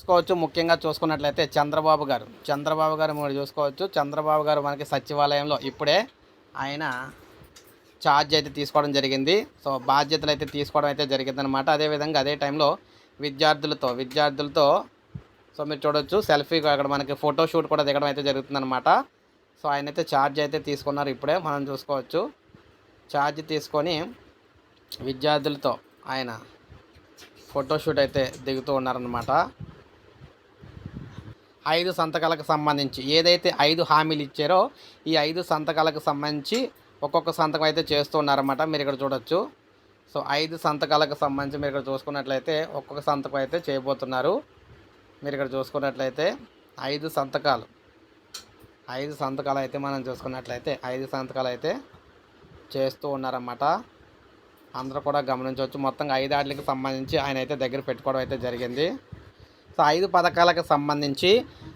చూసుకోవచ్చు. ముఖ్యంగా చూసుకున్నట్లయితే చంద్రబాబు గారు. చంద్రబాబు గారు మీరు చూసుకోవచ్చు. చంద్రబాబు గారు మనకి సచివాలయంలో ఇప్పుడే ఆయన ఛార్జ్ అయితే తీసుకోవడం జరిగింది. సో బాధ్యతలు అయితే తీసుకోవడం అయితే జరిగింది అనమాట అదేవిధంగా అదే టైంలో విద్యార్థులతో విద్యార్థులతో సో మీరు చూడొచ్చు సెల్ఫీ అక్కడ మనకి ఫోటో షూట్ కూడా దిగడం అయితే జరుగుతుందనమాట సో ఆయన అయితే ఛార్జ్ అయితే తీసుకున్నారు ఇప్పుడే మనం చూసుకోవచ్చు. ఛార్జ్ తీసుకొని విద్యార్థులతో ఆయన ఫోటోషూట్ అయితే దిగుతూ ఉన్నారనమాట ఐదు సంతకాలకు సంబంధించి ఏదైతే ఐదు హామీలు ఇచ్చారో ఈ ఐదు సంతకాలకు సంబంధించి ఒక్కొక్క సంతకం అయితే చేస్తున్నారన్నమాట మీరు ఇక్కడ చూడొచ్చు. సో ఐదు సంతకాలకు సంబంధించి మీరు ఇక్కడ చూసుకున్నట్లయితే ఒక్కొక్క సంతకం అయితే చేయబోతున్నారు. మీరు ఇక్కడ చూసుకున్నట్లయితే ఐదు సంతకాలు. ఐదు సంతకాలు అయితే మనం చూసుకున్నట్లయితే ఐదు సంతకాలు అయితే చేస్తూ ఉన్నారన్నమాట. అందరూ కూడా గమనించవచ్చు. మొత్తంగా ఐదు ఆటలకి సంబంధించి ఆయన అయితే దగ్గర పెట్టుకోవడం అయితే జరిగింది. సో ఐదు పథకాలకు సంబంధించి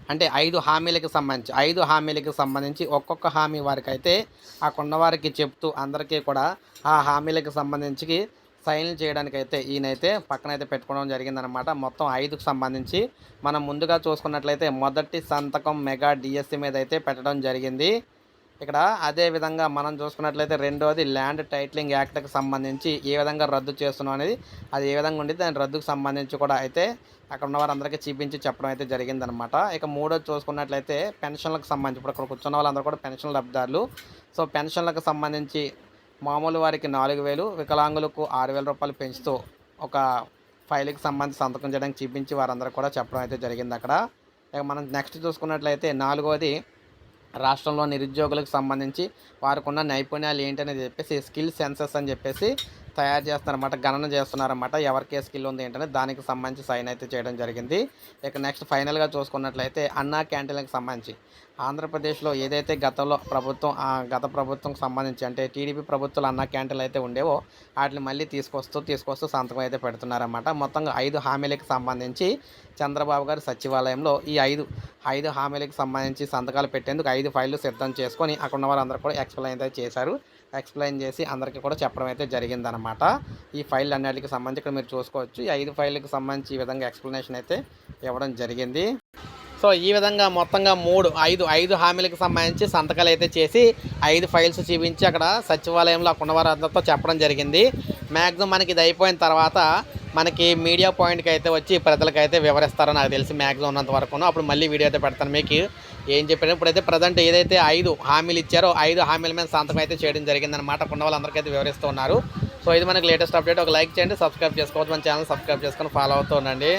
అంటే ఐదు హామీలకు సంబంధించి ఐదు హామీలకు సంబంధించి ఒక్కొక్క హామీ వారికి అయితే ఆ కొండవారికి చెప్తూ అందరికీ కూడా ఆ హామీలకు సంబంధించి సైన్లు చేయడానికైతే అయితే ఈయనైతే పక్కనైతే పెట్టుకోవడం జరిగిందనమాట మొత్తం ఐదుకు సంబంధించి మనం ముందుగా చూసుకున్నట్లయితే మొదటి సంతకం మెగా డిఎస్సి మీద అయితే పెట్టడం జరిగింది. ఇక్కడ అదే విధంగా మనం చూసుకున్నట్లయితే రెండోది ల్యాండ్ టైటిలింగ్ యాక్ట్కి సంబంధించి ఏ విధంగా రద్దు చేస్తున్నాం అనేది అది ఏ విధంగా ఉండి దాని రద్దుకు సంబంధించి కూడా అయితే అక్కడ ఉన్న వారందరికీ చూపించి చెప్పడం అయితే జరిగిందనమాట ఇక మూడోది చూసుకున్నట్లయితే పెన్షన్లకు సంబంధించి ఇప్పుడు అక్కడ కూర్చున్న వాళ్ళందరూ కూడా పెన్షన్ లబ్ధిదారులు సో పెన్షన్లకు సంబంధించి మామూలు వారికి నాలుగు వేలు వికలాంగులకు ఆరు వేల రూపాయలు పెంచుతూ ఒక ఫైల్కి సంబంధించి సంతకం చేయడానికి చూపించి వారందరూ కూడా చెప్పడం అయితే జరిగింది అక్కడ ఇక మనం నెక్స్ట్ చూసుకున్నట్లయితే నాలుగోది రాష్ట్రంలో నిరుద్యోగులకు సంబంధించి వారికి ఉన్న నైపుణ్యాలు ఏంటనేది చెప్పేసి స్కిల్ సెన్సెస్ అని చెప్పేసి తయారు చేస్తున్నారన్నమాట గణన చేస్తున్నారన్నమాట. ఎవరికి ఏ స్కిల్ ఉంది ఏంటనే దానికి సంబంధించి సైన్ అయితే చేయడం జరిగింది. ఇక నెక్స్ట్ ఫైనల్గా చూసుకున్నట్లయితే అన్నా క్యాంటీన్లకు సంబంధించి. ఆంధ్రప్రదేశ్లో ఏదైతే గతంలో ప్రభుత్వం గత ప్రభుత్వం సంబంధించి అంటే టీడీపీ ప్రభుత్వాలు అన్న క్యాంటీన్లు అయితే ఉండేవో వాటిని మళ్ళీ తీసుకొస్తూ తీసుకొస్తూ సంతకం అయితే పెడుతున్నారన్నమాట. మొత్తంగా ఐదు హామీలకు సంబంధించి చంద్రబాబు గారి సచివాలయంలో ఈ ఐదు ఐదు హామీలకు సంబంధించి సంతకాలు పెట్టేందుకు ఐదు ఫైళ్ళు సిద్ధం చేసుకొని అక్కడ ఉన్న వారందరూ కూడా ఎక్స్ప్లెయిన్ అయితే చేశారు. ఎక్స్ప్లెయిన్ చేసి అందరికీ కూడా చెప్పడం అయితే జరిగిందనమాట ఈ ఫైల్ అన్నిటికి సంబంధించి ఇక్కడ మీరు చూసుకోవచ్చు. ఈ ఐదు ఫైళ్ళకి సంబంధించి ఈ విధంగా ఎక్స్ప్లెనేషన్ అయితే ఇవ్వడం జరిగింది. సో ఈ విధంగా మొత్తంగా మూడు ఐదు ఐదు హామీలకు సంబంధించి సంతకాలు అయితే చేసి ఐదు ఫైల్స్ చూపించి అక్కడ సచివాలయంలో అక్కడ చెప్పడం జరిగింది. మ్యాక్సిమం మనకి ఇది అయిపోయిన తర్వాత మనకి మీడియా పాయింట్కి అయితే వచ్చి ప్రజలకైతే వివరిస్తారో నాకు తెలిసి మ్యాక్సిమం ఉన్నంత వరకు అప్పుడు మళ్ళీ వీడియో అయితే పెడతాను మీకు ఏం చెప్పారు ఇప్పుడైతే ప్రజెంట్ ఏదైతే ఐదు హామీలు ఇచ్చారో ఐదు హామీల మీద సంతకం అయితే చేయడం జరిగిందనమాట ఉన్న వాళ్ళందరికీ అయితే వివరిస్తూ ఉన్నారు. సో ఇది మనకి లేటెస్ట్ అప్డేట్. ఒక లైక్ చేయండి సబ్స్క్రైబ్ చేసుకోవచ్చు మన ఛానల్ సబ్స్క్రైబ్ చేసుకొని ఫాలో అవుతూ ఉండండి.